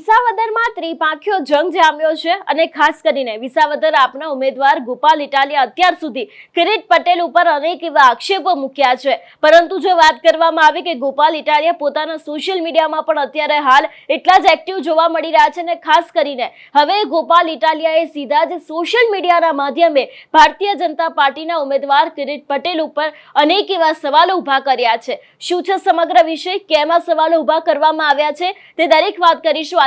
વિસાવદરમાં ત્રિપાંખીયો જંગ જામ્યો છે અને ખાસ કરીને વિસાવદર આપના ઉમેદવાર ગોપાલ ઇટાલિયા અત્યાર સુધી કિરીટ પટેલ ઉપર અનેક એવા આક્ષેપો મૂક્યા છે. પરંતુ જો વાત કરવામાં આવે કે ગોપાલ ઇટાલિયા પોતાના સોશિયલ મીડિયામાં પણ અત્યારે હાલ એટલા જ એક્ટિવ જોવા મળી રહ્યા છે અને ખાસ કરીને હવે ગોપાલ ઇટાલિયાએ સીધા જ સોશિયલ મીડિયાના માધ્યમે ભારતીય જનતા પાર્ટીના ઉમેદવાર કિરીટ પટેલ ઉપર અનેક એવા સવાલો ઊભા કર્યા છે. શું છે સમગ્ર વિષય? કેમ સવાલો ઊભા કરવામાં આવ્યા છે? તે દરેક વાત કરીશું.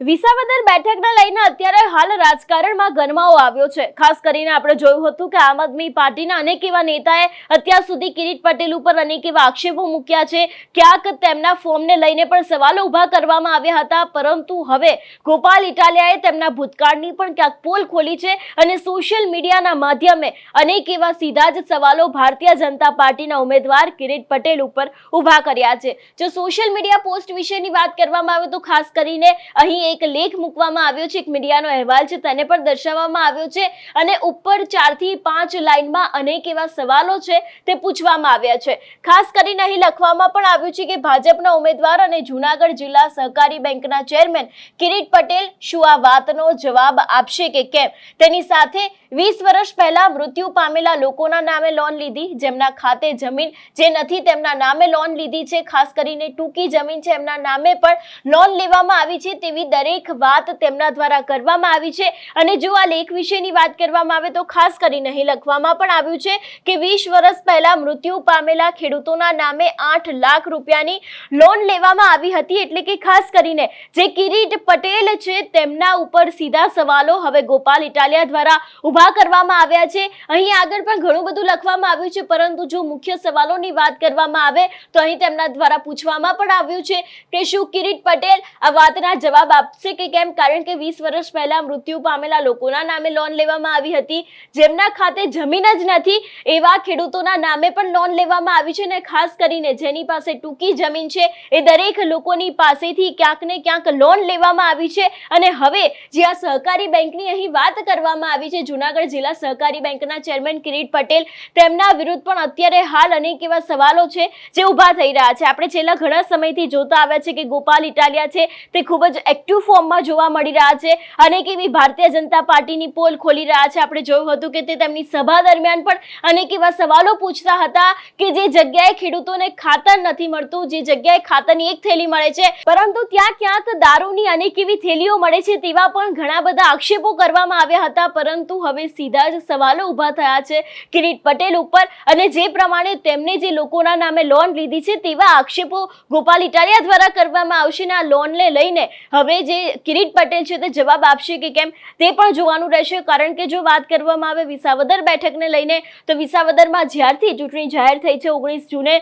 વિસાવદર બેઠકને લઈને અત્યારે હાલ રાજકારણમાં ગરમાવો આવ્યો છે. ખાસ કરીને આપણે જોયું હતું કે આમ આદમી પાર્ટીના અનેક એવા નેતાએ અત્યાર સુધી કિરીટ પટેલ ઉપર અનેક એવા આક્ષેપો મૂક્યા છે. ક્યાંક તેમના ફોર્મને લઈને પણ સવાલો ઊભા કરવામાં આવ્યા હતા, પરંતુ હવે ગોપાલ ઇટાલિયાએ તેમના ભૂતકાળની પણ ક્યાંક પોલ ખોલી છે અને સોશિયલ મીડિયાના માધ્યમે અનેક એવા સીધા જ સવાલો ભારતીય જનતા પાર્ટીના ઉમેદવાર કિરીટ પટેલ ઉપર ઊભા કર્યા છે. જો સોશિયલ મીડિયા પોસ્ટ વિશેની વાત કરવામાં આવે તો ખાસ કરીને અહીં એક લેખ મૂકવામાં આવ્યો છે, એક મીડિયાનો અહેવાલ છે, તેને પણ દર્શાવવામાં આવ્યો છે અને ઉપર ચારથી પાંચ લાઇનમાં અનેક એવા સવાલો છે તે પૂછવામાં આવ્યા છે. ખાસ કરીને અહીં લખવામાં પણ આવ્યું છે કે ભાજપના ઉમેદવાર અને જૂનાગઢ જિલ્લા સહકારી બેંકના ચેરમેન કિરીટ પટેલ શું આ વાતનો જવાબ આપશે કે કેમ? તેની સાથે વીસ વર્ષ પહેલા મૃત્યુ પામેલા લોકોના નામે લોન લીધી, જેમના ખાતે જમીન જે નથી તેમના નામે લોન લીધી છે, ખાસ કરીને ટૂંકી જમીન છે, એમના નામે પણ લોન લેવામાં આવી છે તેવી દરેક વાત તેમના દ્વારા કરવામાં આવી છે. અને જો આ લેખ વિશેની વાત કરવામાં આવે તો ખાસ કરીને અહીં લખવામાં પણ આવ્યું છે કે વીસ વર્ષ પહેલા મૃત્યુ પામેલા ખેડૂતોના નામે આઠ લાખ રૂપિયાની લોન લેવામાં આવી હતી એટલે કે ખાસ કરીને જે કિરીટ પટેલ છે તેમના ઉપર સીધા સવાલો હવે ગોપાલ ઇટાલિયા દ્વારા ઊભા કરવામાં આવ્યા છે. અહીં આગળ પણ ઘણું બધું લખવામાં આવ્યું છે, પરંતુ જો મુખ્ય સવાલોની વાત કરવામાં આવે તો અહીં તેમના દ્વારા પૂછવામાં પણ આવ્યું છે કે શું કિરીટ પટેલ આ વાતના જવાબ આપશે કે કેમ? કારણ કે વીસ વર્ષ પહેલા મૃત્યુ પામેલા લોકોના નામે લોન લેવામાં આવી હતી. જેમના ખાતે જમીન જ નથી, એવા ખેડૂતોના નામે પણ લોન લેવામાં આવી છે અને ખાસ કરીને જેની પાસે ટૂંકી જમીન છે, એ દરેક લોકોની પાસેથી ક્યાંક ને ક્યાંક લોન લેવામાં આવી છે. અને હવે જે આ સહકારી બેંકની અહીં વાત કરવામાં આવી છે, જુનાગઢ જિલ્લા સહકારી બેંકના ચેરમેન કિરીટ પટેલ, તેમના વિરુદ્ધ પણ અત્યારે હાલ અનેક એવા સવાલો છે જે ઊભા થઈ રહ્યા છે. આપણે છેલ્લા ઘણા સમયથી જોતા આવ્યા છે કે ગોપાલ ઇટાલિયા છે, તે ખૂબ જ એક્ટિવ ફોર્મમાં જોવા મળી રહ્યા છે. અનેક એવી ભારતીય જનતા પાર્ટીની પોલ ખોલી રહ્યા છે. આપણે જોયું હતું કે તે તેમની સભા દરમિયાન પણ અનેક એવા સવાલો પૂછતા હતા કે જે જગ્યાએ ખેડૂતોને ખાતર નથી મળતું, જે જગ્યાએ ખાતરની એક થેલી મળે છે. પરંતુ ત્યાં ક્યાંક દારૂની અનેક એવી થેલીઓ મળે છે તેવા પણ ઘણા બધા આક્ષેપો કરવામાં આવ્યા હતા. પરંતુ હવે સીધા જ સવાલો ઊભા થયા છે. કિરીટ પટેલ ઉપર અને જે પ્રમાણે તેમને જે લોકોના નામે લોન લીધી છે તેવા આક્ષેપો ગોપાલ ઇટાલિયા દ્વારા કરવામાં આવશે ને આ લોનને લઈને. હવે જે કિરીટ પટેલ છે તે જવાબ આપશે કે કેમ? તે પણ જોવાનું રહેશે. કારણ કે જો વાત કરવામાં આવે વિસાવદર બેઠકને લઈને, તો વિસાવદરમાં જ્યારથી ચૂંટણી જાહેર થઈ છે, ઓગણીસ જૂને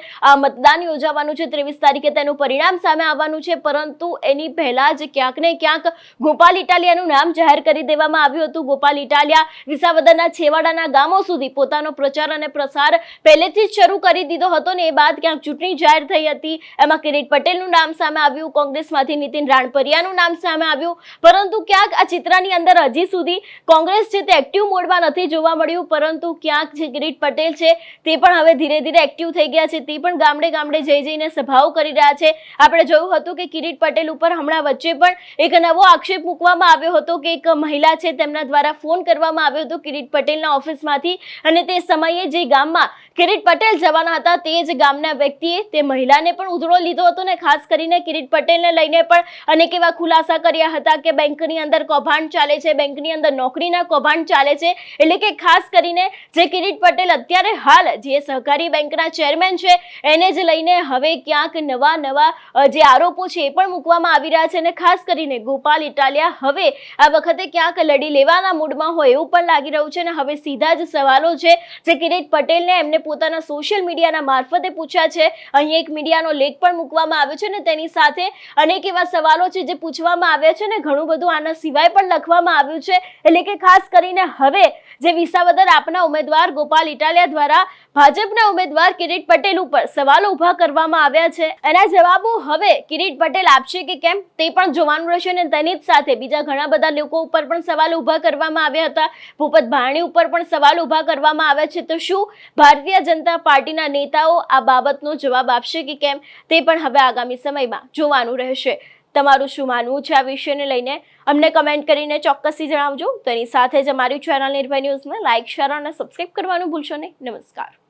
મતદાન યોજાવાનું છે. ત્રેવીસ તારીખે તેનું પરિણામ સામે આવવાનું છે. પરંતુ એની પહેલા જ ક્યાંક ને ક્યાંક ગોપાલ ઇટાલિયાનું નામ જાહેર કરી દેવામાં આવ્યું હતું. ગોપાલ ઇટાલિયા વિસાવદરના છેવાડાના ગામો સુધી પોતાનો પ્રચાર અને પ્રસાર પહેલેથી જ શરૂ કરી દીધો હતો ને એ બાદ ક્યાંક ચૂંટણી જાહેર થઈ હતી. એમાં કિરીટ પટેલનું નામ સામે આવ્યું. કોંગ્રેસમાંથી નીતિન રાણપરિયાનું નામ સામે આવ્યું. પરંતુ ક્યાંક આ ચિત્રની અંદર હજી સુધી કોંગ્રેસ છે તે એક્ટિવ મોડમાં નથી જોવા મળ્યું. પરંતુ ક્યાંક જે કિરીટ પટેલ છે તે પણ હવે ધીરે ધીરે એક્ટિવ થઈ ગયા છે. તે પણ ગામડે ગામડે જઈ જઈને સભાઓ કરી રહ્યા છે. આપણે જોયું હતું કે કિરીટ પટેલ ઉપર હમણાં વચ્ચે પણ એક નવો આક્ષેપ મૂકવામાં આવ્યો હતો કે એક મહિલા છે તેમના દ્વારા ફોન કરવામાં આવ્યો હતો કિરીટ પટેલના ઓફિસમાંથી. અને તે સમયે જે ગામમાં કિરીટ પટેલ જવાના હતા. તે જ ગામના વ્યક્તિએ તે મહિલાને પણ ઉધડો લીધો હતો ને ખાસ કરીને કિરીટ પટેલને લઈને પણ અનેક એવા ખુલાસા કર્યા હતા કે બેંકની અંદર કૌભાંડ ચાલે છે, બેંકની અંદર નોકરીના કૌભાંડ ચાલે છે. એટલે કે ખાસ કરીને જે કિરીટ પટેલ અત્યારે હાલ જે સહકારી બેંકના ચેરમેન છે, એને જ લઈને હવે ક્યાંક નવા નવા જે આરોપો છે એ પણ મૂકવામાં આવી રહ્યા છે. અને ખાસ કરીને ગોપાલ ઇટાલિયા હવે આ વખતે ક્યાંક લડી લેવાના મૂડમાં હોય એવું પણ લાગી રહ્યું છે. અને હવે સીધા જ સવાલો છે, જે કિરીટ પટેલને એમને પોતાના સોશિયલ મીડિયાના મારફતે પૂછ્યા છે. અહીં એક મીડિયાનો લેખ પણ મૂકવામાં આવ્યો છે ને તેની સાથે અનેક એવા સવાલો છે જે પૂછવામાં આવ્યા છે ને ઘણું બધું આના સિવાય પણ લખવામાં આવ્યું છે. એટલે કે ખાસ કરીને હવે જે વિસાવદર આપના ઉમેદવાર ગોપાલ ઇટાલિયા દ્વારા ભાજપના ઉમેદવાર કિરીટ પટેલ ઉપર સવાલો ઊભા કરવામાં આવ્યા છે. એના જવાબો હવે કિરીટ પટેલ આપશે કે કેમ? તે પણ જોવાનું રહેશે અને તેની જ સાથે બીજા ઘણા બધા લોકો ઉપર પણ સવાલ ઊભા કરવામાં આવ્યા હતા. ભૂપત ભાણી ઉપર પણ સવાલ ઊભા કરવામાં આવ્યા છે. તો શું ભારતીય જનતા પાર્ટીના નેતાઓ આ બાબતનો જવાબ આપશે કે કેમ તે પણ હવે આગામી સમયમાં જોવાનું રહેશે. તમારું શું માનવું છે આ વિષયને લઈને? અમને કમેન્ટ કરીને ચોક્કસથી જણાવજો. તેની સાથે જ અમારી ચેનલ નિર્ભય ન્યૂઝને લાઇક, શેર અને સબસ્ક્રાઈબ કરવાનું ભૂલશો નહીં. નમસ્કાર.